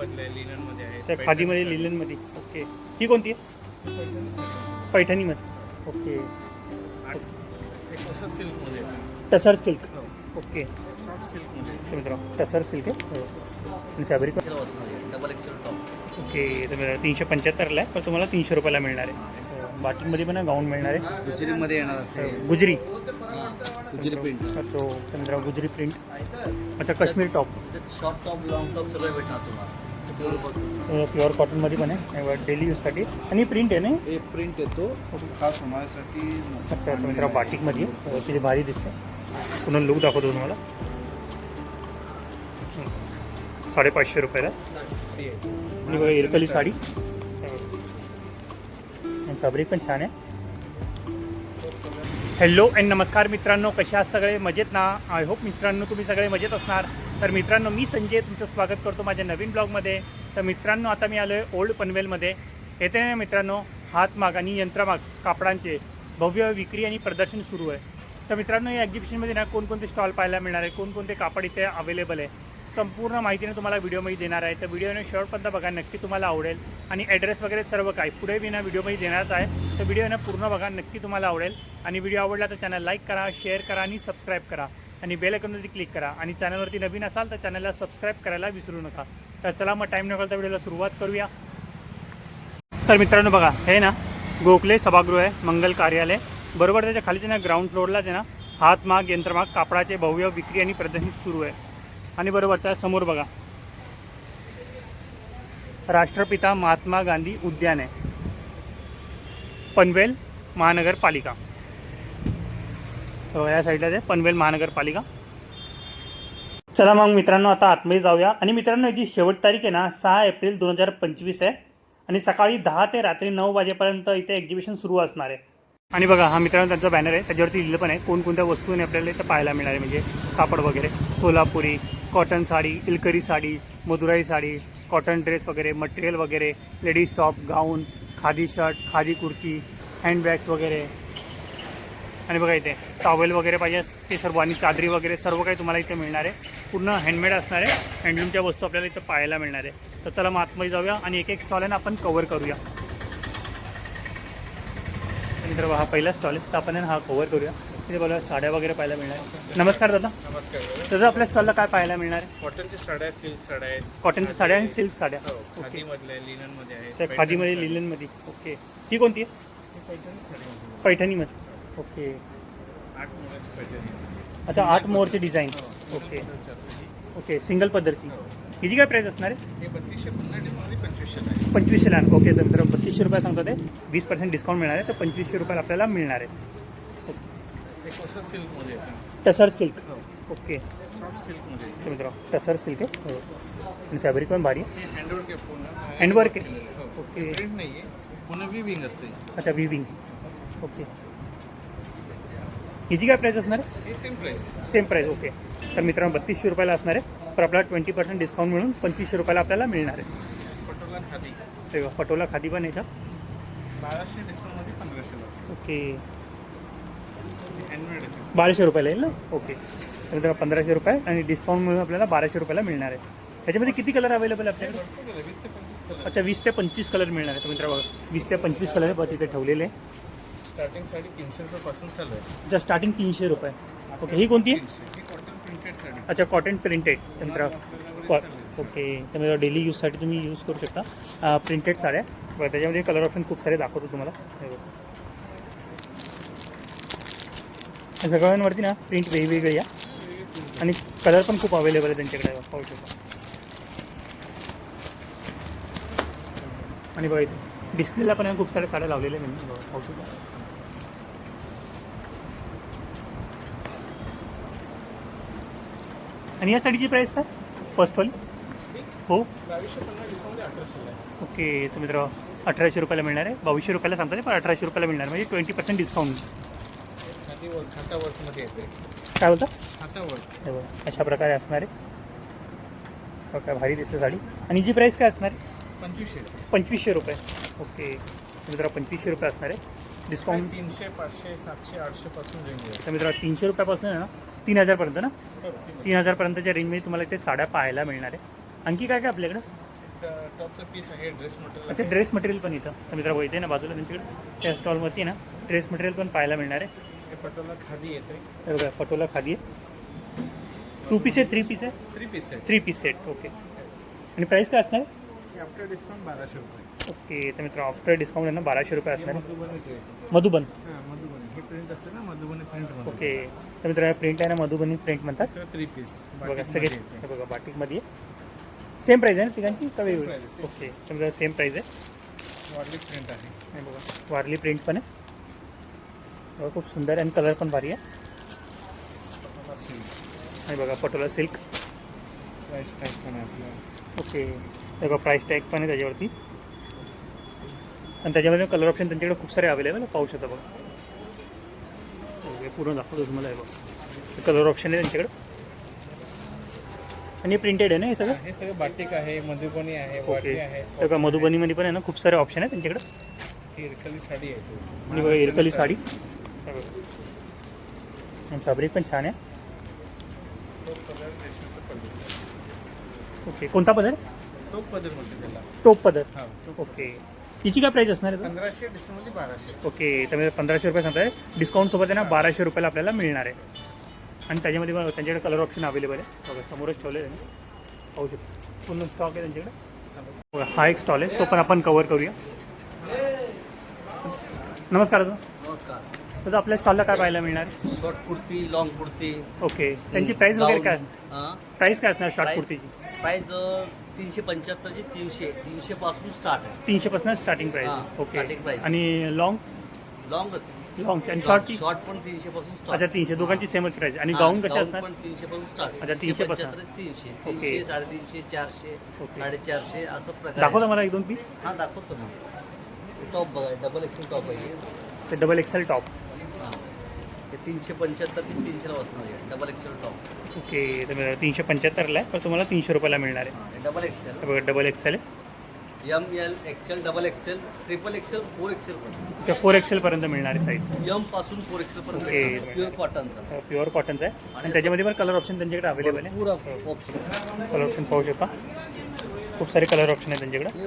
आहे खादीमध्ये लिलनमध्ये ओके. ही कोणती? आहे पैठणीमध्ये. ओके. टसर सिल्क. हो. ओके. सॉफ्ट सिल्कमध्ये ते मित्रांनो टसर सिल्क आहे. हो. आणि fabric? Double XL top okay. तर तीनशे पंच्याहत्तरला आहे पण तुम्हाला तीनशे रुपयाला मिळणार आहे. हो. बाटिकमध्ये पण गाऊन मिळणार आहे. गुजरी मध्ये येणार असे गुजरी. गुजरी प्रिंट तो तर मित्रांनो गुजरी प्रिंट अच्छा Kashmir top short top long top सगळं भेटणार तुम्हाला. प्युअर कॉटनमध्ये पण आहे. डेली यूजसाठी आणि प्रिंट आहे ना? प्रिंट येतो. खास होण्यासाठी अच्छा तर मित्रांनो बाटिकमध्ये. किती भारी दिसते पुन्हा लुक दाखवतो तुम्हाला. साडेपाचशे रुपयाला. आणि बघा इरकली साडी. फॅब्रिक पण छान आहे. हॅलो अँड नमस्कार मित्रांनो. कशा आहात सगळे? मजेत ना? आय होप मित्रांनो तुम्ही सगळे मजेत असणार. तर मित्रांनो मी संजय तुमचं स्वागत करतो माझ्या नवीन ब्लॉगमध्ये. तर मित्रांनो आता मी आलो आहे ओल्ड पनवेलमध्ये. येथे मित्रांनो हातमाग आणि यंत्रमाग कापडांचे भव्य विक्री आणि प्रदर्शन सुरू आहे. तर मित्रांनो या एक्झिबिशनमध्ये ना कोणकोणते स्टॉल पाहायला मिळणार आहे कोणकोणते कापड इथे अवेलेबल आहे संपूर्ण माहितीने तुम्हाला व्हिडिओमध्ये देणार आहे. तर व्हिडिओने शेवटपर्यंत बघा नक्की तुम्हाला आवडेल. आणि ॲड्रेस वगैरे सर्व काय पुढे मी ना व्हिडिओमध्ये देणारच आहे. तर व्हिडिओ ना पूर्ण बघा नक्की तुम्हाला आवडेल. आणि व्हिडिओ आवडला तर चॅनल लाईक करा शेअर करा आणि सबस्क्राईब करा. आणि बेल आयकॉनवरती क्लिक करा. आणि चॅनलवरती नवीन असाल तर चॅनलला सबस्क्राईब करायला विसरू नका. तर चला मग टाईम न घालता व्हिडिओला सुरुवात करूया. तर मित्रांनो बघा हे ना गोखले सभागृह आहे मंगल कार्यालय. बरोबर त्याच्या खालीच ना ग्राउंड फ्लोअरलाच आहे ना हातमाग यंत्रमाग कापडाचे भव्य विक्री आणि प्रदर्शन सुरू आहे. आणि बरोबर त्या समोर बघा. राष्ट्रपिता महात्मा गांधी उद्यान आहे. पनवेल महानगरपालिका. या साईडला ते पनवेल महानगरपालिका. चला मग मित्रांनो आता आतमध्ये जाऊया. आणि मित्रांनो जी शेवट तारीख आहे ना सहा एप्रिल दोन हजार पंचवीस आहे. आणि सकाळी दहा ते रात्री नऊ वाजेपर्यंत इथे एक्झिबिशन सुरू असणार आहे. आणि बघा हा मित्रांनो त्यांचा बॅनर आहे. त्याच्यावरती लिहिलं पण आहे कोणकोणत्या वस्तूने आपल्याला इथं पाहायला मिळणार आहे. म्हणजे कापड वगैरे Solapuri cotton sari Ilkari sari Madurai sari cotton dress वगैरे मटेरियल वगैरे ladies top gown khadi shirt khadi kurti handbags वगैरे. आणि बघा इथे टॉवेल वगैरे पाहिजे ते सर्व आणि चादरी वगैरे सर्व काही तुम्हाला इथे मिळणार आहे. पूर्ण हँडमेड असणार आहे. हँडलूमच्या वस्तू आपल्याला इथं पाहायला मिळणार आहे. तर चला मग आतमध्ये जाऊया आणि एक एक स्टॉल आहे ना आपण कवर करूया. तर हा पहिला स्टॉल आहे. तर आपण हा कवर करूया. तिथे बोला साड्या वगैरे पाहायला मिळणार आहे. नमस्कार दादा. नमस्कार. दादा आपल्या स्टॉलला काय पाहायला मिळणार आहे? कॉटनच्या साड्या सिल्क साड्या आहेत. कॉटनच्या साड्या आणि सिल्क साड्या. ओके खादी मधल्या लिननमध्ये आहे खादीमध्ये लिलनमध्ये ओके ही कोणती आहे? पैठणी साडी. पैठणीमध्ये. ओके. आठ पैठणी. अच्छा आठ मोरचे डिझाईन ओके. ओके सिंगल पद्धतची. हिची काय प्राईस असणार आहे? हे बत्तीसशे पन्नास डिस्काउंट पंचवीसशे पंचवीसशे लहान ओके तर मित्रांनो बत्तीसशे रुपये सांगतो ते. वीस पर्सेंट डिस्काउंट मिळणार आहे तर पंचवीसशे रुपयाला आपल्याला मिळणार आहे. हे कसं येतं? टसर सिल्क. हो. ओके. सॉफ्ट सिल्कमध्ये येतं. तर मित्रांनो टसर सिल्क आहे. हो. आणि फॅब्रिक पण भारी आहे. हे हँडवर्क आहे पूर्ण. हो. ओके. प्रिंट नाही आहे पुन्हा विविंग असते. अच्छा विविंग ओके. हिची काय प्राईस असणार? आहे same price same price okay तर मित्रांनो बत्तीसशे रुपयाला असणार आहे. तर आपल्याला ट्वेंटी पर्सेंट डिस्काउंट मिळून पंचवीसशे रुपयाला आपल्याला मिळणार आहे. पटोला खादी. ते पटोला खादी पण याच्यात बाराशे डिस्काउंटमध्ये पंधराशे ओके बाराशे रुपयाला येईल ना? ओके तर पंधराशे रुपये आणि डिस्काउंट मिळून आपल्याला बाराशे रुपयाला मिळणार आहे. त्याच्यामध्ये किती कलर अवेलेबल आपल्याकडे? अच्छा वीस ते पंचवीस कलर मिळणार आहे. तर मित्रांनो बघा वीस ते पंचवीस कलर बघा तिथे ठेवलेले आहे. स्टार्टिंग साडी तीनशे रुपयापासून चालू आहे. अच्छा स्टार्टिंग तीनशे रुपये. ओके ही कोणती? आहे तीनशे. ही कॉटन प्रिंटेड साडी. अच्छा कॉटन प्रिंटेड तर मित्रांनो आपल्याकडे कॉ- चालू आहे. ओके मित्रांनो डेली यूजसाठी तुम्ही यूज करू शकता. प्रिंटेड साड्या. बघा त्याच्यामध्ये कलर ऑप्शन खूप सारे दाखवतो तुम्हाला. हे बघा. या सगळ्यांवरती ना प्रिंट वेगवेगळी आहे आणि कलर पण खूप अवेलेबल आहे त्यांच्याकडे पाहू शकता. आणि बघा इथे डिस्प्लेला पण खूप साऱ्या साड्या लावलेल्या मी पाहू शकता. आणि या साडीची प्राईस काय? फर्स्टवाली हो. ओके तर मित्र अठराशे रुपयाला मिळणार आहे. बावीसशे रुपयाला सांगता पण अठराशे रुपयाला मिळणार. म्हणजे ट्वेंटी पर्सेंट डिस्काउंट काय बोलता? हे अशा प्रकारे असणार आहे. काय भारी दिसते साडी. आणि जी प्राईस काय असणार आहे? पंचवीसशे पंचवीसशे रुपये. ओके तर मित्र पंचवीसशे रुपये असणार आहे. डिस्काउंट तीनशे पाचशे सातशे आठशे पासून रेंज आहे. तर मित्र तीनशे रुपयापासून आहे ना तीन हजारपर्यंत ना? हो, तीन- हजारपर्यंतच्या रेंजमध्ये तुम्हाला इथे साड्या पाहायला मिळणार आहे. आणखी काय काय आपल्याकडं? टॉपचं पीस आहे ड्रेस मटेरियल अच्छा ड्रेस मटेरियल पण इथं. तर मित्र इथे ना बाजूला त्यांच्याकडे त्या स्टॉलवरती ना ड्रेस मटेरियल पण पाहायला मिळणार आहे. पटोला खादी येते. बघा पटोला खादी आहे. टू पीस आहे थ्री पीस आहे? थ्री पीस आहे. थ्री पीस सेट ओके आणि प्राईस काय असणार आहे? आफ्टर डिस्काउंट बाराशे रुपये. ओके तर मित्र आफ्टर डिस्काउंट आहे ना बाराशे रुपये असणार मधुबनी. मधुबन. हां प्रिंट असते ना मधुबनी प्रिंट ओके तर मित्र प्रिंट आहे ना मधुबनी प्रिंट म्हणतात. थ्री पीस बघा सगळे हे बघा बाटिकमध्ये सेम प्राईज आहे ना तिघांची? का वेगळी. ओके तर मित्र सेम प्राईज आहे. वॉर्ली प्रिंट आहे. हे बघा वारली प्रिंट पण आहे. बघा खूप सुंदर आहे आणि कलर पण भारी आहे. आणि बघा पटोला सिल्क प्राईस टॅग पण आहे ओके हे बघा प्राईस टॅग पण आहे त्याच्यावरती. आणि त्याच्यामध्ये कलर ऑप्शन त्यांच्याकडे खूप सारे अवेलेबल आहे पाहू शकता बघा. ओके पूर्ण दाखवतो तुम्हाला हे बघा. कलर ऑप्शन आहे त्यांच्याकडे. आणि प्रिंटेड आहे ना हे सगळं? हे सगळं बाटिक आहे मधुबनी आहे ओके. आहे हे बघा मधुबनीमध्ये पण आहे ना खूप सारे ऑप्शन आहे. त्यांच्याकडे इरकली साडी आहे. आणि बघा इरकली साडी. फॅब्रिक पण छान आहे. ओके कोणता पदर? तो पदर म्हणते त्याला. टोप पदर. हा ओके. हिची काय प्राईस असणार आहे पंधराशे डिस्काउंटमध्ये बाराशे. ओके त्यामध्ये पंधराशे रुपये सांगताय. डिस्काउंटसोबत आहे ना बाराशे रुपयाला आपल्याला मिळणार आहे. आणि त्याच्यामध्ये पण त्यांच्याकडे कलर ऑप्शन अवेलेबल आहे. बघा समोरच ठेवले त्यांनी. पाहू शकतो. पूर्ण स्टॉक आहे त्यांच्याकडे. बघा हा एक स्टॉल आहे. तो पण आपण कवर करूया. नमस्कार दादा. नमस्कार. दादा आपल्या स्टॉलला काय पाहायला मिळणार? Short kurti long kurti. Okay त्यांची प्राईस वगैरे काय? प्राईस काय असणार शॉर्ट कुर्तीची? प्राईज तीनशे पंच्याहत्तरची तीनशे तीनशे. पासून स्टार्ट आहे. तीनशेपासून स्टार्टिंग प्राईस हां, ओके. आणि लॉंग लॉंगच लॉंग आणि शॉर्टची शॉर्ट पण तीनशे पासून अच्छा तीनशे. दोघांची सेमच प्राईस आणि गाऊन कसे असणार? पण तीनशे पासून स्टार्ट अच्छा, 300 पासून. तीनशे. ओके. तीनशे साडेतीनशे चारशे. साडेचारशे असं प्रकार. दाखवता. मला एक दोन पीस हा दाखवतो ना. टॉप बघा डबल एक्सेल टॉप आहे. ते डबल एक्सेल टॉप हां हे तीनशे पंच्याहत्तर ते तीनशेला बसणार आहे. डबल एक्सेल टॉप ओके तर मिळालं तीनशे पंच्याहत्तरला आहे पण तुम्हाला तीनशे रुपयाला मिळणार आहे. डबल एक्सेल हे बघा डबल एक्सेल आहे. M L XL double XL triple XL four XL पण त्या फोर एक्सेलपर्यंत मिळणार आहे साईज यमपासून फोर एक्सेल ओके. पर्यंत प्युअर कॉटनचा प्युअर कॉटनचा आहे. आणि त्याच्यामध्ये पण कलर ऑप्शन त्यांच्याकडे अवेलेबल आहे. पुरा ऑप्शन कलर ऑप्शन पाहू शकता. खूप सारे कलर ऑप्शन आहे त्यांच्याकडे.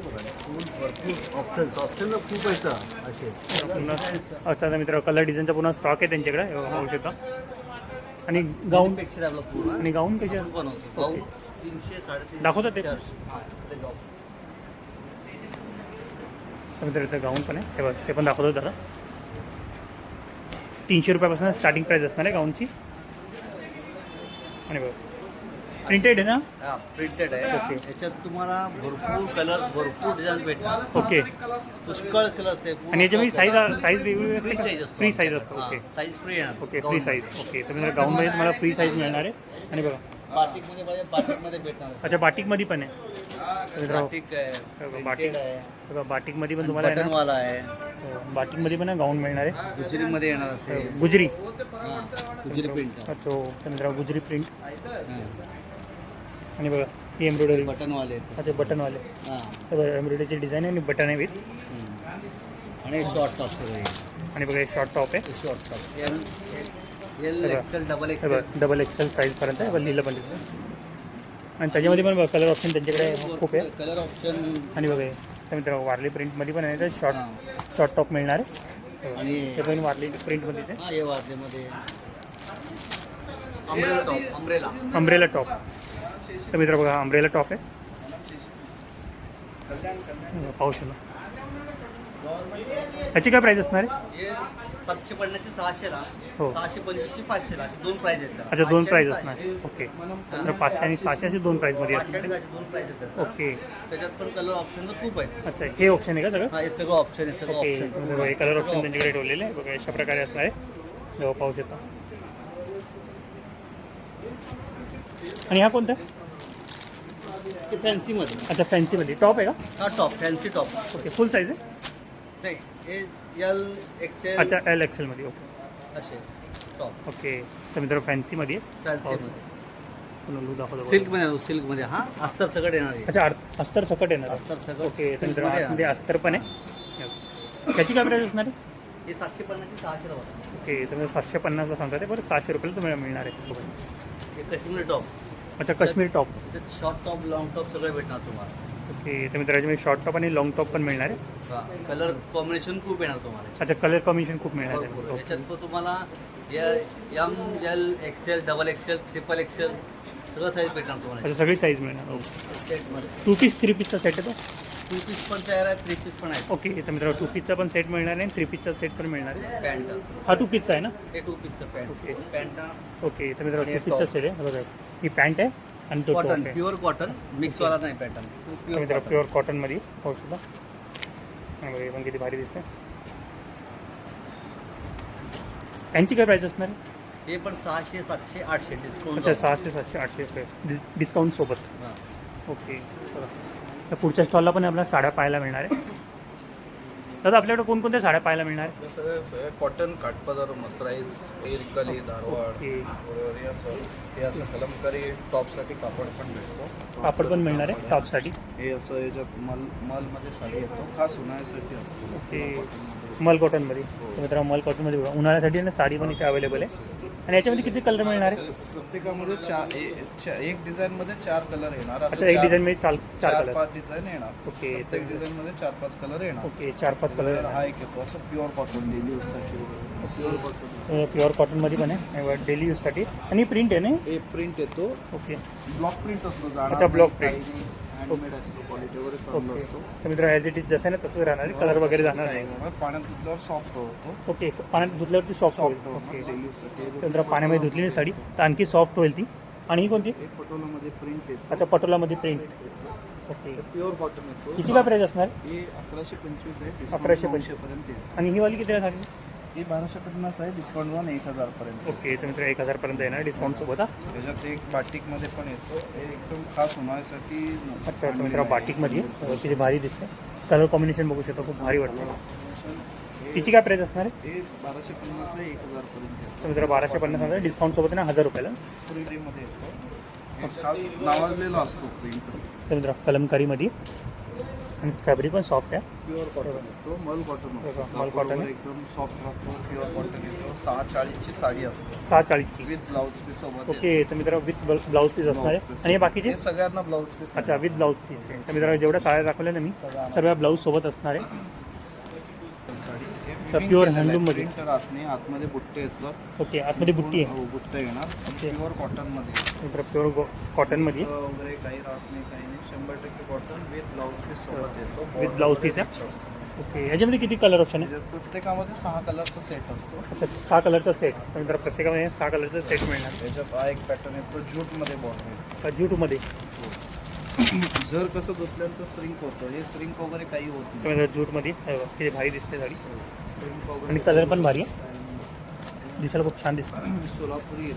भरपूर ऑप्शन्स ऑप्शन खूप आहेत असे. पूर्ण आता मित्र कलर डिझाईनचा पूर्ण स्टॉक आहे त्यांच्याकडे पाहू शकता. आणि गाऊन पेक्षा आपला आणि गाऊन कसे बनवतो. गाऊन तीनशे दाखवतात ते? मित्र इथं गाऊन पण आहे. बघा ते पण दाखवतो जरा. तीनशे रुपयापासून स्टार्टिंग प्राईस असणार आहे गाऊनची आणि बघा. प्रिंटेड आहे ना? हा प्रिंटेड आहे. ओके. याच्यात तुम्हाला भरपूर कलर्स भरपूर डिझाईन भेटणार ओके पुष्कळ कलर्स आहे आणि याच्यामध्ये साईज साईज वेगवेगळी फ्री असते साईज का असतो फ्री साईज असतो. ओके साईज फ्री येणार. ओके फ्री साईज ओके तर मित्र गाऊनमध्ये तुम्हाला फ्री साईज मिळणार आहे. आणि बघा. पाहिजे बाटिकमध्ये भेटणार. अच्छा बाटिकमध्ये पण आहे. तर मित्रांनो, बाटिक आहे बाटिक. बाटिक. आहे. बघा बाटिकमध्ये पण तुम्हाला आहे ना बटनवाला आहे. हो, बाटिकमध्ये पण गाऊन मिळणार आहे. गुजरीमध्ये येणार असेल. गुजरी. हां, गुजरी प्रिंट अच्छा तर मित्रांनो गुजरी प्रिंट आणि बघा ही एम्ब्रॉयडरी बटनवाले. अच्छा बटनवाले. हां. बघा एम्ब्रॉयडरीची डिझाईन आहे आणि बटन आहे विथ. आणि शॉर्ट टॉप सगळे आणि बघा हे शॉर्ट टॉप आहे. शॉर्ट टॉप एल एल बघा. एक्सेल डबल हे एक्सेल बघा डबल एक्सेल साईजपर्यंत आहे लिहिलं पण आणि त्याच्यामध्ये पण कलर ऑप्शन त्यांच्याकडे खूप आहे. कलर ऑप्शन आणि बघा हे. तर मित्रांनो वारली प्रिंटमध्ये पण आहे. तर शॉर्ट शॉर्ट टॉप मिळणार आहे. आणि ते पण वारली प्रिंटमध्येच आहे. हा हे वाजलेमध्ये अम्ब्रेला टॉप अम्ब्रेला टॉप तर मित्र बघा अम्ब्रेला टॉप आहे. पाहू शकता. ह्याची काय प्राईस असणार आहे? हे सातशे पन्नासची सहाशेला हो. सहाशे पंचवीसची पाचशेला असे दोन प्राइस आहेत त्याला. अच्छा दोन आणि असणार. ओके. तर पाचशे आणि सहाशे असे दोन प्राईजमध्ये सहाशे दोन त्याला. ओके. त्याच्यात पण कलर ऑप्शन खूप आहेत. अच्छा हे ऑप्शन आहे का सगळं? हा हे सगळं ऑप्शन आहे सगळं ओके. हे कलर ऑप्शन त्यांच्याकडे ठेवलेले आहे. बघा अशा प्रकारे असणार आहे. जेव्हा पाहू शकता. आणि हा कोणता? ते फॅन्सीमध्ये अच्छा फॅन्सीमध्ये टॉप आहे का? हा top fancy top okay full size आहे? नाही हे एल एक्सेल अच्छा एल एक्सेलमध्ये ओके असे. टॉप ओके तर मित्र फॅन्सीमध्ये फॅन्सीमध्ये दाखवतो. सिल्कमध्ये सिल्कमध्ये हा अस्तर सगळं येणार आहे. अच्छा आर- अस्तर सकट येणार अस्तर सगळं ओके तर मित्र सिल्कमध्ये आतमध्ये येणार. अस्तर पण आहे. त्याची काय प्राईस असणार आहे? हे सातशे पन्नासची सहाशेला बसणार ओके तर सातशे पन्नासला सांगता ते बरं सहाशे रुपयाला तुम्हाला मिळणार आहे. हे काश्मीरी टॉप अच्छा Kashmir top short top long top सगळं भेटणार तुम्हाला. ओके तर मित्रांनो याच्यामध्ये शॉर्ट टॉप आणि लॉंग टॉप पण मिळणार आहे. कलर कॉम्बिनेशन खूप येणार तुम्हाला अच्छा कलर कॉम्बिनेशन खूप मिळणार भरपूर. आहे याच्यात पण तुम्हाला M L XL double XL triple XL सगळं साईज भेटणार तुम्हाला अच्छा सगळी साईज मिळणार. ओके सेटमध्ये टू पीस थ्री पीसचा सेट आहे तो? टू पीस पण तयार आहे थ्री पीस पण आहे. ओके तर मित्रांनो टू पीसचा पण सेट मिळणार आहे थ्री पीसचा सेट पण मिळणार आहे. पॅन्ट हा टू पीसचा आहे ना? हे टू पीसचं ओके. पॅन्ट पॅन्ट ओके तर मित्रांनो आणि टू पीसचा top. सेट आहे. हे बघा ही पॅन्ट आहे आणि तो टॉप कॉटन आहे. प्युअर कॉटन मिक्सवाला नाही पॅटर्न तर प्युअर मित्रांनो कॉटन प्युअर कॉटनमध्ये पाहू आणि बघा हे पण किती भारी दिसते यांची काय प्राईस असणार आहे? हे पण सहाशे सातशे आठशे डिस्काउंट अच्छा सहाशे सातशे आठशे रुपये. डिस्काउंट सोबत. ओके बघा. तर पुढच्या स्टॉलला पण आपल्याला साड्या पाहायला मिळणार आहे दादा आपल्याकडे कोणकोणत्या साड्या पाहायला मिळणार आहे कॉटन काठपदर मसराईज एरकली धारवाड ओके हे असं. हे असं कलमकारी टॉपसाठी कापड पण भेटतो कापड पण मिळणार आहे टॉपसाठी. हे असं याच्यात मल मलमध्ये साडी येतो. खास उन्हाळ्यासाठी असतो. ओके. मल कॉटनमध्ये तर मित्रांनो मल कॉटनमध्ये बघा उन्हाळ्यासाठी ना साडी पण इथे अवेलेबल आहे. आणि याच्यामध्ये किती कलर मिळणार आहे? प्रत्येकामध्ये चार ए- चा- एक डिझाईन मध्ये चार कलर येणार. असं अच्छा एक चार- डिझाईनमध्ये चार चार चार कलर पाच डिझाईन येणार. ओके प्रत्येक डिझाईन मध्ये चार पाच कलर येणार. ओके चार पाच कलर हा एक येतो. असं प्युअर कॉटन डेली यूजसाठी प्युअर कॉटन प्युअर कॉटनमध्ये पण आहे. डेली यूजसाठी आणि प्रिंट आहे ना? हे प्रिंट येतो. ओके. ब्लॉक प्रिंट असतो जाणार अच्छा, block नाही, print. काही Handmade असतो क्वालिटी वगैरे चांगलं ओके असतो. तर मित्र ॲज इट इज जसं आहे ना तसंच राहणार आहे कलर वगैरे जाणार नाही. पाण्यात धुतल्यावर सॉफ्ट होतो. ओके पाण्यात धुतल्यावरती सॉफ्ट होईल. ओके डेली यूजसाठी त्यानंतर पाण्यामध्ये धुतली नाही साडी तर आणखी सॉफ्ट होईल ती. आणि ही कोणती? पटोलामध्ये प्रिंट येतो. अच्छा पटोलामध्ये प्रिंट ओके प्युअर कॉटन येतो. हिची काय प्राईस असणार? हे अकराशे पंचवीस आहे discount 1125. 900 पर्यंत आणि ही वाली किती आहे ही बाराशे पन्नास आहे डिस्काउंट वन एक हजार पर्यंत ओके तर मित्र एक हजारपर्यंत येणार डिस्काउंट सोबत हा? त्याच्यात एक बाटिकमध्ये पण येतो. हे एकदम खास उन्हाळ्यासाठी अच्छा तर मित्र बाटिकमध्ये. किती भारी दिसते कलर कॉम्बिनेशन बघू शकता खूप भारी वाटतं तिची काय प्राईस असणार आहे? हे बाराशे पन्नास आहे एक हजार पर्यंत येतो. तर मित्र बाराशे पन्नास हजार डिस्काउंट सोबत ना हजार रुपयाला. प्रिंटमध्ये येतो. हे खास नावाजलेला असतो प्रिंट तर मित्र कलमकारीमध्ये. आणि फॅब्रिक पण सॉफ्ट आहे. प्युअर कॉटन येतो मल कॉटन असतो मल. वगैरे एकदम सॉफ्ट राहतो प्युअर कॉटन येतो. सहा चाळीसची साडी असते. सहा चाळीसची. विथ ब्लाऊज पीस सोबत ओके तर मित्र विथ ब्लाऊज पीस असणार आहे. आणि बाकीचे? सगळ्यांना ब्लाऊज पीस अच्छा विथ ब्लाऊज पीस आहे तर मित्रांनो जेवढ्या साड्या दाखवल्या ना मी सर्व ब्लाऊज सोबत असणार आहे. अच्छा, pure handloom मध्ये. राहत नाही आतमध्ये बुट्टे असतात. ओके आतमध्ये बुट्टी आहे. हो, बुट्टे येणार. प्युअर कॉटनमध्ये. मित्र प्युअर कॉटनमध्ये वगैरे काही राहत नाही काही नाही. शंभर टक्के कॉटन विथ ब्लाऊज पीस सोबत येतो. With blouse piece आहे? ओके याच्यामध्ये किती कलर ऑप्शन आहे? प्रत्येकामध्ये सहा कलरचा सेट असतो. अच्छा सहा कलरचा सेट तर मित्र प्रत्येकामध्ये सहा कलरचा सेट मिळणार. त्याच्यात हा एक पॅटर्न येतो ज्यूटमध्ये बॉटल ज्यूटमध्ये जर कसं धुतल्यानंतर श्रिंक होतं हे श्रिंक वगैरे काही होत तर नाही ज्यूटमध्ये किती भारी दिसते साडी. वगैरे आणि कलर पण भारी आहे. दिसायला खूप छान दिसतं. सोलापुरी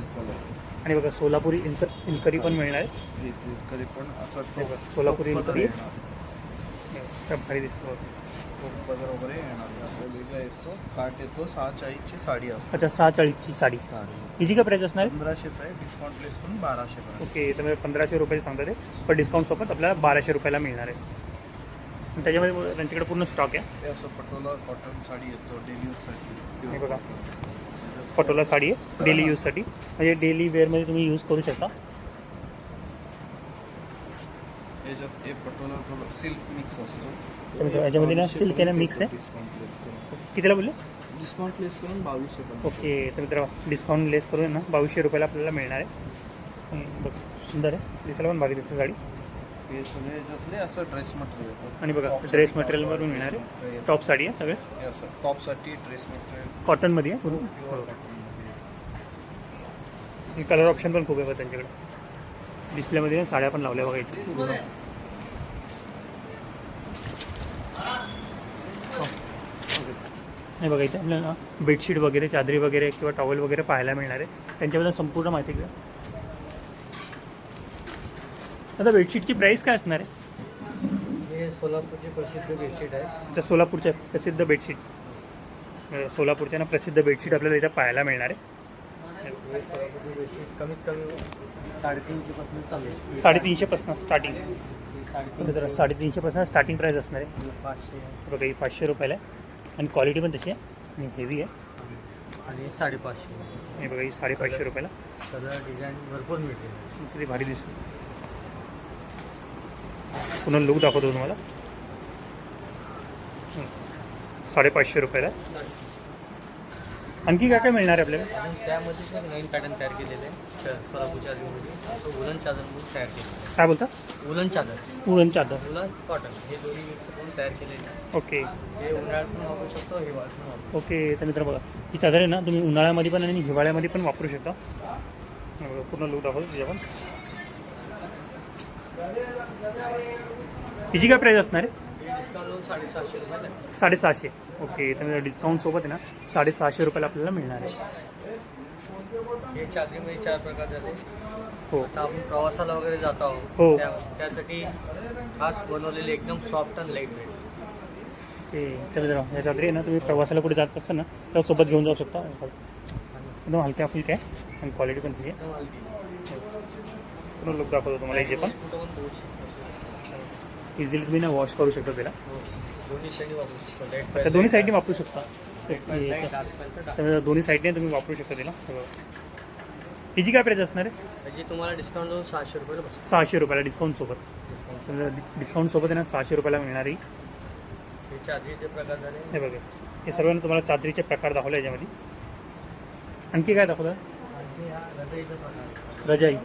आणि बघा सोलापुरी इंक इनकरी पण मिळणार आहे. तरी पण असं सोलापुरी इनकरी. भारी दिसतं पदर वगैरे येणार येतो काट येतो सहा चाळीसची साडी असते अच्छा सहा चाळीसची साडी. हिची काय प्राईस असणार पंधराशेच आहे डिस्काउंट प्लेस करून बाराशे ओके तर म्हणजे पंधराशे रुपये सांगतात ते. पण डिस्काउंट सोबत आपल्याला बाराशे रुपयाला मिळणार आहे. त्याच्यामध्ये त्यांच्याकडे पूर्ण स्टॉक आहे. ते असं पटोला कॉटन साडी येतो डेली यूजसाठी हे बघा. पटोला साडी आहे डेली यूजसाठी म्हणजे डेली वेअरमध्ये तुम्ही यूज करू शकता. याच्यात पटोला थोडं सिल्क मिक्स असतो. याच्यामध्ये ना सिल्क आहे ना मिक्स आहे? कितीला बोलले? डिस्काउंट प्लेस करून बावीसशे ओके तर मित्र डिस्काउंट लेस करून ना बावीसशे रुपयाला आपल्याला मिळणार आहे. बघ सुंदर आहे. दिसायला पण भारी दिसते साडी. हे सगळे याच्यातले असं ड्रेस मटेरियल येतं आणि बघा Top ड्रेस मटेरियलवरून top टॉप साडी आहे सगळे. हे असं टॉपसाठी ड्रेस मटेरियल कॉटनमध्ये आहे? पूर्ण प्युअर हो. कलर ऑप्शन पण खूप आहे बघा त्यांच्याकडे. डिस्प्लेमध्ये ना साड्या पण लावल्या बघा इथे. पूर्ण. हो. बघा इथे आपल्याला बेडशीट वगैरे चादरी वगैरे किंवा टॉवेल वगैरे पाहायला मिळणार आहे. त्यांच्याबद्दल संपूर्ण माहिती घ्या. आता बेडशीटची प्राईस काय असणार आहे? हे सोलापूरची प्रसिद्ध बेडशीट आहे. आता सोलापूरच्या प्रसिद्ध बेडशीट अं, सोलापूरच्या ना प्रसिद्ध बेडशीट आपल्याला इथं पाहायला मिळणार आहे. हे सोलापूरची बेडशीट कमीत कमी साडेतीनशे पासून चालू आहे. साडेतीनशेपासून स्टार्टिंग ही जरा साडेतीनशे साडेतीनशेपासून स्टार्टिंग प्राईस असणार आहे. ही पाचशे. बघा ही पाचशे रुपयाला आहे. आणि क्वालिटी पण तशी आहे. आणि हेवी आहे. आणि साडेपाचशे. हे बघा ही साडेपाचशे रुपयाला. कलर डिझाईन भरपूर मिळते किती भारी दिसते. पुन्हा लुक दाखवतो तुम्हाला. साडेपाचशे रुपयाला. आणखी काय काय मिळणार आहे आपल्याला त्यामध्ये नवीन पॅटर्न तयार केलेले आहे. आधीमध्ये उलन चादर म्हणून तयार केलेलं काय बोलता? आहे उलन चादर. उडन चादर. उलन कॉटन हे दोन्ही मिक्स करून तयार केलेले आहे. ओके. हे उन्हाळ्यात पण वापरू शकतो हिवाळ्यात पण वापरू ओके तर मित्र बघा ही चादर आहे ना तुम्ही उन्हाळ्यामध्ये पण आणि हिवाळ्यामध्ये पण वापरू शकता. हे बघा, पूर्ण लुक दाखवतो तुझ्या पण हिची काय प्राईस असणार आहे? डिस्काउंट. साडेसहाशे ओके तर डिस्काउंटसोबत आहे ना साडेसहाशे रुपयाला आपल्याला मिळणार आहे. हे चार प्रकार झाले. हो. आपण प्रवासाला वगैरे जात हो. आहोत त्या त्यासाठी खास बनवलेले एकदम सॉफ्ट अँड लाइट वेट ते तर या चादरी आहे ना तुम्ही प्रवासाला कुठे जात असताना त्या सोबत घेऊन जाऊ शकता. एकदम हलक्या फुलक्या आहे आणि क्वालिटी पण तुझी हलकी. पूर्ण लुक दाखवतो तुम्हाला याचे पण. इझिली तुम्ही ना वॉश करू शकता त्याला. दोन्ही साईडने वापरू शकतो. लाइट अच्छा दोन्ही साईडने वापरू शकता. त्यामुळे दोन्ही साईडने तुम्ही वापरू शकता त्याला. हिची काय प्राईस असणार आहे? त्याची तुम्हाला डिस्काउंट देऊन सहाशे रुपयाला सहाशे रुपयाला डिस्काउंटसोबत डिस्काउंट डिस्काउंटसोबत आहे ना सहाशे रुपयाला मिळणार आहे. हे चादरीचे प्रकार झाले. हे बघा. हे सर्व ना तुम्हाला चादरीचे प्रकार दाखवले याच्यामध्ये. आणखी काय प्रकार. रजाई.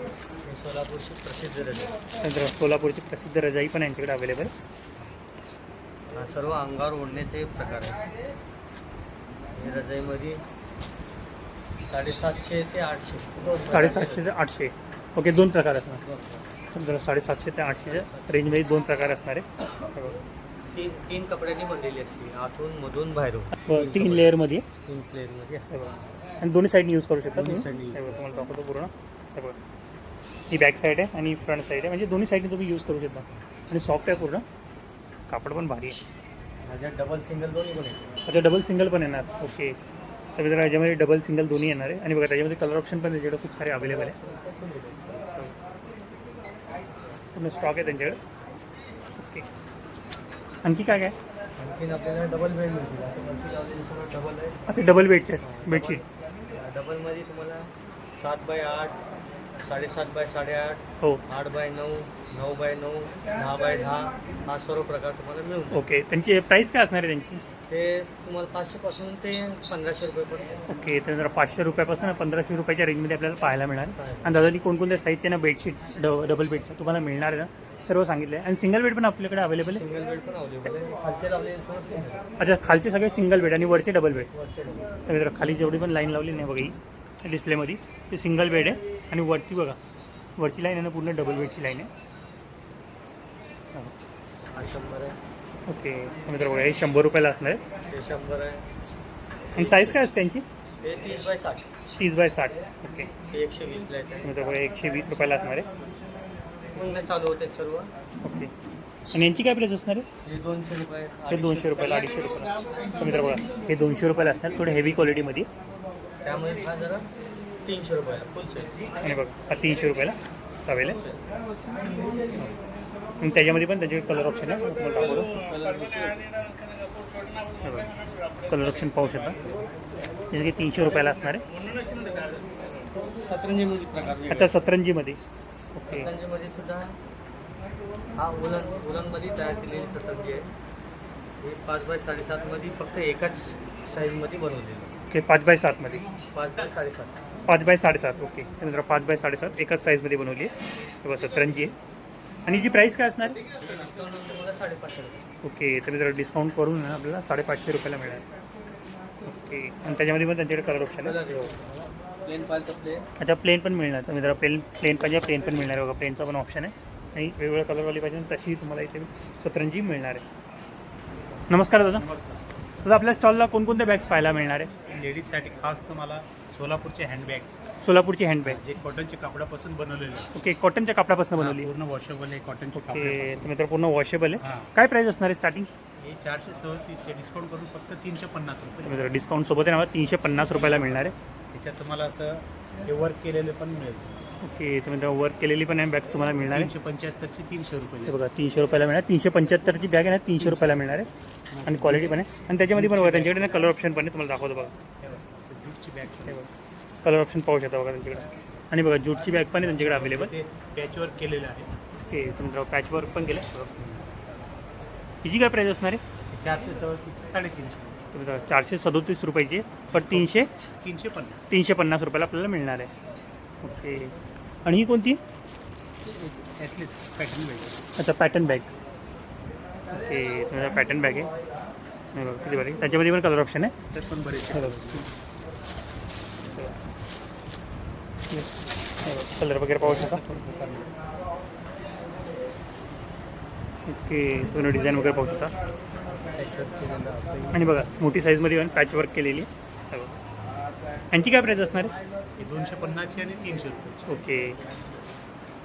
सोलापूरची प्रसिद्ध रजाई. सोलापूरची प्रसिद्ध रजाई पण यांच्याकडे अवेलेबल हा सर्व अंगावर ओढण्याचे प्रकार आहे हे रजाईमध्ये साडेसातशे ते आठशे. साडेसातशे ते आठशे. ओके दोन प्रकार असणार. नंतर साडेसातशे ते आठशेच्या रेंजमध्ये दोन प्रकार असणार आहे हे. तीन तीन कपड्यांनी बनलेली असते आतून मधून बाहेरून. व तीन लेअरमध्ये तीन प्लेअरमध्ये हे बघा. आणि दोन्ही साईडने यूज करू शकता दोन्ही तुम्ही. हे तुम्हाला दाखवतो पूर्ण. हे बॅक साईड आहे आणि फ्रंट साईड आहे. म्हणजे दोन्ही साईडने तुम्ही यूज करू शकता. आणि सॉफ्ट आहे पूर्ण. कापड पण भारी आहे. माझ्या डबल सिंगल दोन्ही पण आहेत. अच्छा डबल सिंगल पण येणार. ओके तर मित्रांनो याच्यामध्ये डबल सिंगल दोन्ही येणार आहे. आणि बघा त्याच्यामध्ये कलर ऑप्शन पण त्याच्याकडे खूप सारे अवेलेबल आहे. पूर्ण स्टॉक आहे त्यांच्याकडे. ओके आणखी काय काय? आपल्याला डबल बेड मिळतील. डबल आहे. अच्छा डबल बेडचे बेडशीट डबलमध्ये तुम्हाला सात बाय आठ साडेसात बाय साडेआठ हो. आठ बाय नऊ नऊ बाय नऊ दहा बाय दहा हा सर्व प्रकार तुम्हाला मिळून. ओके त्यांची प्राईस काय असणार आहे त्यांची? ते तुम्हाला पाचशेपासून ते पंधराशे रुपयेपर्यंत ओके तर जरा पाचशे रुपयापासून पंधराशे रुपयाच्या रेंजमध्ये आपल्याला पाहायला मिळणार. आणि दादानी कोणकोणत्या साईजचे ना बेडशीट ड डबल बेडच्या तुम्हाला मिळणार आहे ना? सर्व सांगितलं आहे आणि सिंगल बेड पण आपल्याकडे अवेलेबल आहे? सिंगल बेड पण अवेलेबल आहे. खालचे अच्छा खालचे सगळे सिंगल बेड आणि वरचे डबल बेड तर मित्र खाली जेवढी पण लाईन लावली नाही बघा ही डिस्प्लेमध्ये ते सिंगल बेड आहे. आणि वरती बघा वरची लाईन आहे ना पूर्ण डबल बेडची लाईन आहे. हा शंभर आहे. ओके तर मित्र बघा हे शंभर रुपयाला असणार आहे. हे शंभर आहे. आणि साईज काय असते त्यांची? तीस बाय साठ. तीस बाय साठ. ओके. एकशे वीसला येते. मित्र बघा एकशे वीस रुपयाला असणार आहे. चालू होते सर्व. ओके. आणि यांची काय प्राईस असणार आहे? हे दोनशे रुपये हे दोनशे रुपयाला अडीचशे रुपयाला. तर मित्र बघा हे दोनशे रुपयाला असणार थोडे हेवी क्वालिटीमध्ये जरा तीनशे रुपये फुल सेट आणि बघा तीनशे रुपयाला हवेल आहे. आणि त्याच्यामध्ये पण त्याचे कलर ऑप्शन आहे. हे बघा कलर ऑप्शन पाहू शकता. जसं की तीनशे रुपयाला असणार आहे. सतरंजी प्रकार. अच्छा सतरंजीमध्ये. ओके. सतरंजीमध्ये सुद्धा हा उलन उलनमध्ये तयार केलेली सतरंजी आहे. हे पाच बाय साडेसातमध्ये फक्त एकाच साईजमध्ये बनवलेली ओके पाच बाय सातमध्ये. पाच बाय साडेसात. पाच बाय साडेसात ओके. त्यानंतर पाच बाय साडेसात एकाच साईजमध्ये बनवली आहे. तेव्हा सतरंजी आहे. आणि जी प्राईस काय असणार? ओके तर मित्र डिस्काउंट करून ना आपल्याला साडेपाचशे रुपयाला मिळेल ओके. आणि त्याच्यामध्ये पण त्यांच्याकडे कलर ऑप्शन आहे. अच्छा प्लेन पण मिळणार. तर मित्र प्लेन प्लेन पाहिजे प्लेन पण मिळणार आहे. बघा प्लेनचा पण ऑप्शन आहे. आणि वेगवेगळ्या कलरवाली पाहिजे तशी तुम्हाला इथे सतरंजी मिळणार आहे. नमस्कार दादा. दादा आपल्या स्टॉलला कोणकोणत्या बॅग्स पाहायला मिळणार आहे? लेडीजसाठी खास तुम्हाला सोलापूरचे हँडबॅग सोलापूरची हँडबॅग जे कॉटनच्या कापडापासून बनवलेले आहे. ओके कॉटनच्या कापडापासून हा, बनवली. पूर्ण वॉशेबल आहे कॉटनच्या ओके कापडापासून तर मित्र पूर्ण वॉशेबल आहे. काय प्राईस असणार आहे स्टार्टिंग हे चारशे सवतीसशे डिस्काउंट करून फक्त तीनशे पन्नास तर रुपये. मित्र डिस्काउंट सोबत आहे ना तीनशे पन्नास रुपयाला मिळणार आहे. त्याच्यात तुम्हाला असं हे वर्क केलेले पण मिळेल. ओके तर मित्र वर्क केलेली पण आहे बॅग तुम्हाला मिळणार आहे. तीनशे पंच्याहत्तरची तीनशे हे रुपये बघा तीनशे रुपयाला मिळणार. तीनशे पंच्याहत्तरची बॅग आहे ना तीनशे रुपयाला मिळणार आहे. आणि क्वालिटी पण आहे. आणि त्याच्यामध्ये पण बघा त्यांच्याकडे ना कलर ऑप्शन पण आहे तुम्हाला दाखवतो बघा. हे बघा, असं बॅग कलर ऑप्शन पाहू शकता बघा त्यांच्याकडे. आणि बघा जूटची बॅग पण आहे त्यांच्याकडे अवेलेबल ते पॅच वर्क केलेलं आहे. ओके तुम्ही पॅचवर्क पण केलं हिची काय प्राईस असणार आहे? चारशे सवतीसचे साडेतीनशे. तुम्ही चारशे सदोतीस रुपयाची पण तीनशे? तीनशे पन्नास. तीनशे पन्नास रुपयाला आपल्याला मिळणार आहे. ओके. आणि ही कोणती? पॅटर्न भेटेल अच्छा पॅटर्न बॅग ओके तुम्हाला पॅटर्न बॅग आहे. किती बरी त्याच्यामध्ये पण कलर ऑप्शन आहे. त्यात पण बरेचसे हे बघा. कलर वगैरे पाहू शकता? ओके तुम्ही डिझाईन वगैरे पाहू शकता? आणि बघा मोठी साईजमध्ये पण पॅच वर्क केलेली आहे. हे बघा. यांची काय प्राईस असणार आहे? हे दोनशे पन्नासची आणि तीनशे रुपयाची. ओके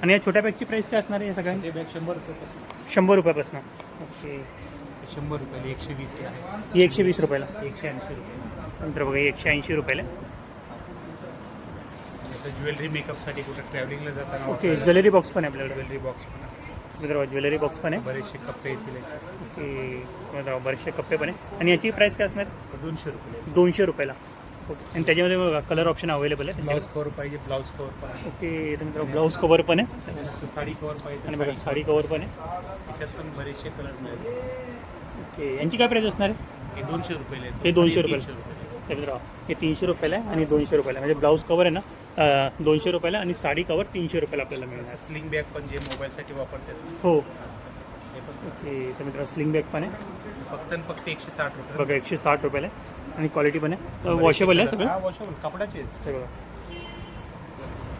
आणि या छोट्या बॅगची प्राईस काय असणार आहे या सगळ्यांची? ते बॅग शंभर रुपयापासून. शंभर रुपयापासून. ओके शंभर रुपयाला एकशे वीस ही एकशे वीस रुपयाला. एकशे ऐंशी रुपये नंतर बघा एकशे ऐंशी रुपयाला. ज्वेलरी मेकअपसाठी कुठं ट्रॅव्हलिंगला जाताना ओके ज्वेलरी बॉक्स पण आहे आपल्याकडे. ज्वेलरी बॉक्स पण आहे. ज्वेलरी बॉक्स पण आहे. बरेचसे कप्पे येतील याचे. ओके मित्र बरेचसे कप्पे पण आहे. आणि याची प्राईस काय असणार? दोनशे रुपये. दोनशे रुपयाला. ओके आणि त्याच्यामध्ये बघा कलर ऑप्शन अवेलेबल आहे. ब्लाऊज कवर पाहिजे ब्लाऊज कवर पण आहे. ओके तर मित्र ब्लाऊज कवर पण आहे. आणि असं साडी कवर पाहिजे आणि बघा साडी साडी कवर पण आहे. त्याच्यात पण बरेचसे कलर मिळेल. ओके यांची काय प्राईस असणार आहे? हे दोनशे रुपये हे 200 रुपयाला. रुपये ते मित्र हे तीनशे रुपयाला आहे आणि दोनशे रुपयाला आहे. म्हणजे ब्लाऊज कवर आहे ना दोनशे रुपयाला आणि साडी कवर तीनशे रुपयाला आपल्याला मिळणार. असं स्लिंग बॅग पण जे मोबाईलसाठी वापरतात. हो. हे पण ओके तर मित्र स्लिंग बॅग पण आहे. फक्त फक्त एकशे साठ रुपये. बघा एकशे साठ रुपयाला आहे. आणि क्वालिटी पण आहे. वॉशेबल आहे सगळं? वॉशेबल आहेत. सगळं.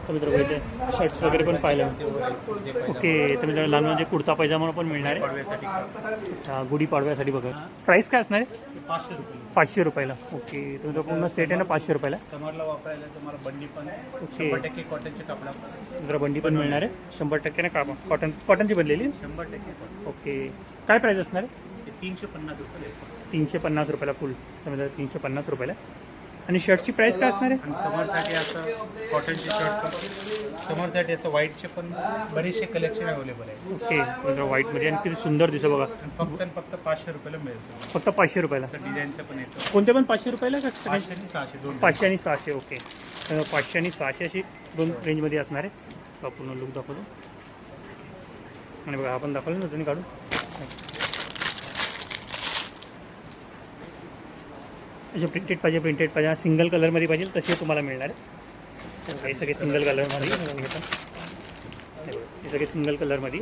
तर मित्र इथे शर्ट्स वगैरे पण पाहिलं ओके तर मित्र लहान म्हणजे कुर्ता पैजामा पण मिळणार आहे. अच्छा गुढी पाडव्यासाठी बघा. प्राईस काय असणार आहे? पाचशे रुपये पाचशे रुपयाला. ओके मित्र पूर्ण सेट आहे ना पाचशे रुपयाला? समरला वापरायला तुम्हाला बंडी पण ओके. टक्के कॉटनचे कपडा मित्र बंडी पण मिळणार आहे. शंभर टक्के ना का कॉटन कॉटनची बनलेली शंभर टक्के. ओके काय प्राईस असणार आहे? तीनशे पन्नास रुपये. तीनशे पन्नास रुपयाला फुल तर मित्र तीनशे पन्नास रुपयाला. आणि शर्टची प्राईस काय असणार आहे? आणि समरसाठी असं कॉटनचे शर्ट समरसाठी असं व्हाईटचे पण बरेचसे कलेक्शन अवेलेबल आहे ओके मित्र व्हाईटमध्ये आणि किती सुंदर दिसतं बघा. आणि फक्त आणि फक्त पाचशे रुपयाला मिळतं फक्त पाचशे रुपयाला. असं डिझाईनचं पण येतं. कोणते पण पाचशे रुपयाला का? सगळे? पाचशे आणि सहाशे दोन पाचशे आणि सहाशे ओके. तर पाचशे आणि सहाशे अशी दोन रेंजमध्ये असणार आहे. बघा, पूर्ण लुक दाखवतो. आणि बघा आपण दाखवलं ना तुम्ही काढून. असे प्रिंटेड पाहिजे प्रिंटेड पाहिजे. सिंगल कलरमध्ये पाहिजे तसे तुम्हाला मिळणार आहे. तर हे सगळे सिंगल कलरमध्ये हे. हे सगळे सिंगल कलरमध्ये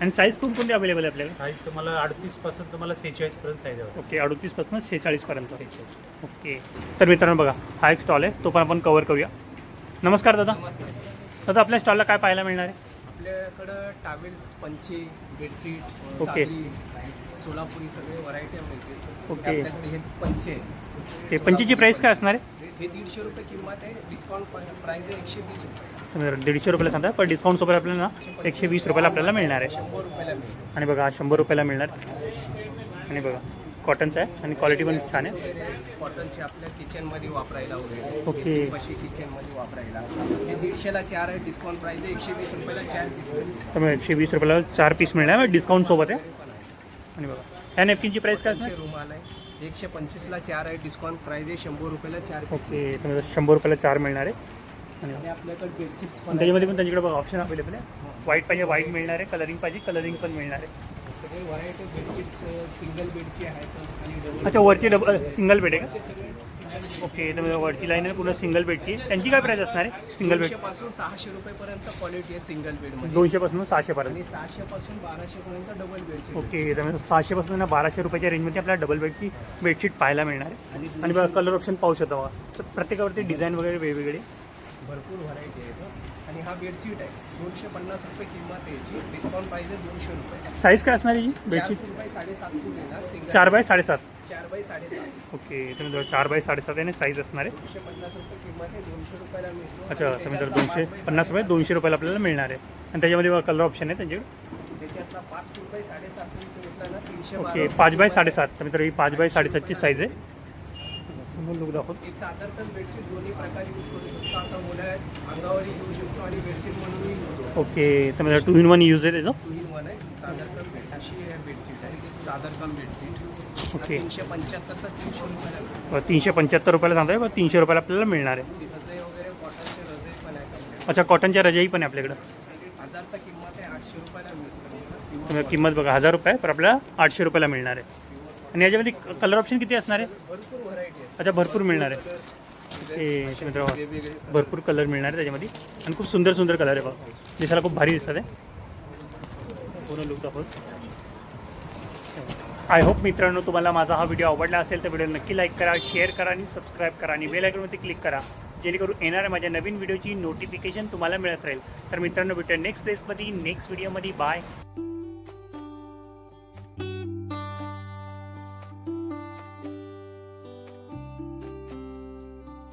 आणि साईज कोणकोणते अवेलेबल आहे आपल्याकडे? साईज तुम्हाला अडतीसपासून तुम्हाला सेहेचाळीस पर्यंत साईज आहे. ओके अडतीसपासून शेहेचाळीसपर्यंत ओके. तर मित्रांनो बघा हा एक स्टॉल आहे. तो पण आपण कवर करूया. नमस्कार दादा. दादा आपल्या स्टॉलला काय पाहायला मिळणार आहे? आपल्याकडं टावेल्स पंचे बेडशीट ओके. सोलापुरी सगळे व्हरायटी मिळते ओके. आपल्याकडे हे पंचे आहे. ते पंचीची प्राईस काय असणार आहे? हे दीडशे रुपये किंमत आहे. डिस्काउंट प्राईस आहे. एकशे वीस रुपये. मित्रांनो, दीडशे रुपयाला सांगता पण डिस्काउंटसोबत आपल्याला ना एकशे वीस रुपयाला आपल्याला मिळणार आहे. शंभर रुपयाला मिळेल. आणि बघा हा शंभर रुपयाला मिळणार. आणि बघा कॉटनचा आहे आणि क्वालिटी पण छान आहे. कॉटनचे आपल्या किचनमध्ये वापरायला वगैरे ओके. पशी किचनमध्ये वापरायला. हे दीडशेला चार आहे. डिस्काउंट प्राईस आहे. एकशे वीस रुपयाला चार पीस तर मग एकशे वीस रुपयाला चार पीस मिळणार डिस्काउंटसोबत आहे. आणि बघा. ह्या नॅपकिनची प्राईस काय असणार? रुमाल आहे. एकशे पंचवीसला चार आहे. डिस्काउंट प्राईस आहे. शंभर रुपयाला चार ओके तर म्हणजे शंभर रुपयाला चार मिळणार आहे. आणि आणि आपल्याकडे बेडशीट्स पण त्याच्यामध्ये पण त्यांच्याकडे बघा ऑप्शन अवेलेबल आहे. व्हाईट पाहिजे व्हाईट मिळणार आहे. कलरिंग पाहिजे कलरिंग पण मिळणार आहे. सगळे व्हरायटी बेडशीट्स सिंगल बेडची आहेत. आणि डबल अच्छा वरची डबल सिंगल बेड आहे का? सगळे ओके तर म्हणजे वरची लाईन आहे पूर्ण सिंगल बेडची त्यांची काय प्राईस असणार आहे? सिंगल बेडपासून सहाशे रुपयेपर्यंत क्वालिटी आहे सिंगल बेडमध्ये दोनशेपासून सहाशेपर्यंत. आणि सहाशे पासून बाराशे पर्यंत डबल बेडची ओके तर सहाशेपासून ना बाराशे रुपयाच्या रेंजमध्ये आपल्याला डबल बेडची बेडशीट पाहायला मिळणार आहे. आणि बघा कलर ऑप्शन पाहू शकता बघा. तर प्रत्येकावरती डिझाईन वगैरे वेगवेगळे. भरपूर व्हरायटी आहेत आणि हा बेडशीट आहे. दोनशे पन्नास रुपये किंमत याची. डिस्काउंट आहे दोनशे रुपये. साईज काय असणार आहे ही? बेडशीट बाय साडेसात फूट येणार. सिंगल चार बाय साडेसात. चार बाय साडेसात. ओके तर मित्र चार बाय साडेसात आहे साईज असणार आहे. दोनशे पन्नास रुपये किंमत आहे दोनशे रुपयाला मिळतो. अच्छा आणि तर मित्र त्याच्यातला दोनशे पाच बाय पन्नास रुपये दोनशे रुपयाला आपल्याला मिळणार आहे. आणि त्याच्यामध्ये कलर ऑप्शन आहे त्यांच्याकडे साडेसात. त्याच्यातला पाच फूट बाय साडेसात फूट घेतला ना तीनशे ओके पाच बाय साडेसात. तर मित्र ही पाच बाय साडेसातची साईज आहे. लुक दाखवतो. एक चादर पण बेडशीट दोन्ही प्रकारे यूज करू शकतो. आता उन्हाळ्यात अंगावरही घेऊ शकतो आणि बेडशीट म्हणूनही यूज होतो ओके तर मित्र टू इन वन यूज आहे त्याचं? टू इन वन आहे. चादर कम बेडशीट. अशी आहे बेडशीट आहे. चादर कम बेडशीट. ओके. तीनशे पंच्याहत्तरचा तीनशे रुपयाला. तीनशे पंच्याहत्तर रुपयाला सांगताय पण तीनशे रुपयाला आपल्याला मिळणार आहे. वगैरे कॉटनचे पण आहे आपल्याकडे. अच्छा कॉटनच्या रजाई पण आहे आपल्याकडं. हजारचा किंमत आहे आठशे तुम्ही किंमत बघा हजार रुपये पण आपल्याला आठशे रुपयाला मिळणार आहे. आणि याच्यामध्ये कलर ऑप्शन किती असणार आहे? भरपूर व्हरायटी आहे अच्छा भरपूर मिळणार आहे. हे मित्र वेगवेगळे भरपूर कलर मिळणार आहे त्याच्यामध्ये. आणि खूप सुंदर सुंदर कलर आहे बघा. दिसायला खूप भारी दिसतात आहे पूर्ण लुक दाखवतो. आय होप मित्रांनो तुम्हाला माझा हा व्हिडिओ आवडला असेल तर व्हिडिओ नक्की लाईक करा शेअर करा आणि सबस्क्राईब करा आणि बेल आयकॉनवरती क्लिक करा. जेणेकरून येणाऱ्या माझ्या नवीन व्हिडिओची नोटिफिकेशन तुम्हाला मिळत राहील. तर मित्रांनो भेटूया नेक्स्ट प्लेसमध्ये नेक्स्ट व्हिडिओमध्ये बाय